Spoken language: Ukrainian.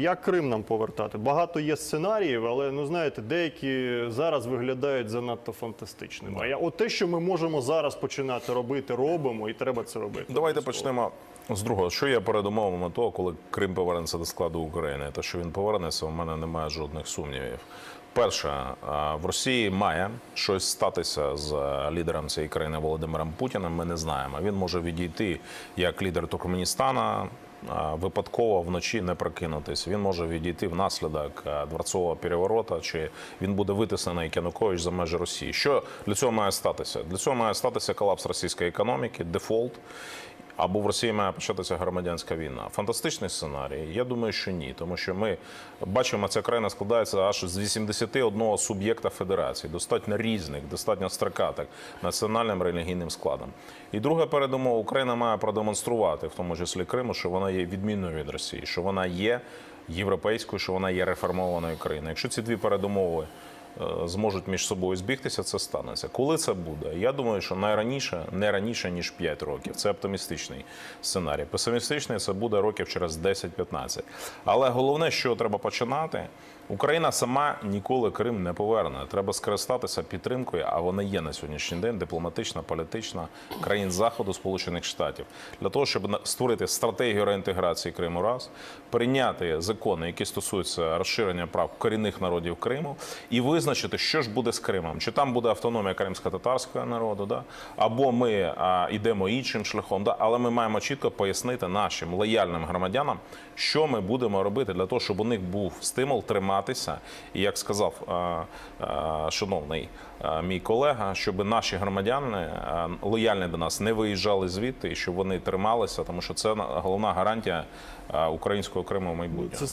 Як Крим нам повертати? Багато є сценаріїв, але ну знаєте, деякі зараз виглядають занадто фантастичними. А я от те, що ми можемо зараз починати робити, робимо, і треба це робити. Давайте почнемо з другого. Що є передумовами того, коли Крим повернеться до складу України? Те, що він повернеться, у мене немає жодних сумнівів. Перше, в Росії має щось статися з лідером цієї країни Володимиром Путіним. Ми не знаємо. Він може відійти як лідер Туркменістана. Випадково вночі не прокинутись. Він може відійти внаслідок е, дворцового переворота, чи він буде витиснений Янукович за межі Росії. Що для цього має статися? Для цього має статися колапс російської економіки, дефолт. Або в Росії має початися громадянська війна. Фантастичний сценарій? Я думаю, що ні, тому що ми бачимо, ця країна складається аж з 81 суб'єкта федерації, достатньо різних, достатньо строкатих національним релігійним складом. І друга передумова Україна має продемонструвати, в тому числі Криму, що вона є відмінною від Росії, що вона є європейською, що вона є реформованою країною. Якщо ці дві передумови зможуть між собою збігтися, це станеться. Коли це буде? Я думаю, що найраніше не раніше ніж 5 років. Це оптимістичний сценарій. Песимістичний це буде років через 10-15. Але головне, що треба починати. Україна сама ніколи Крим не поверне. Треба скористатися підтримкою, а вона є на сьогоднішній день дипломатична, політична країн Заходу, Сполучених Штатів, для того, щоб створити стратегію реінтеграції Криму, раз прийняти закони, які стосуються розширення прав корінних народів Криму, і визначити, що ж буде з Кримом, чи там буде автономія кримсько-татарського народу, да? або ми а, йдемо іншим шляхом, да? але ми маємо чітко пояснити нашим лояльним громадянам, що ми будемо робити для того, щоб у них був стимул триматися. І як сказав а, а, шановний а, мій колега, щоб наші громадяни а, лояльні до нас не виїжджали звідти, і щоб вони трималися, тому що це головна гарантія українського Криму. Це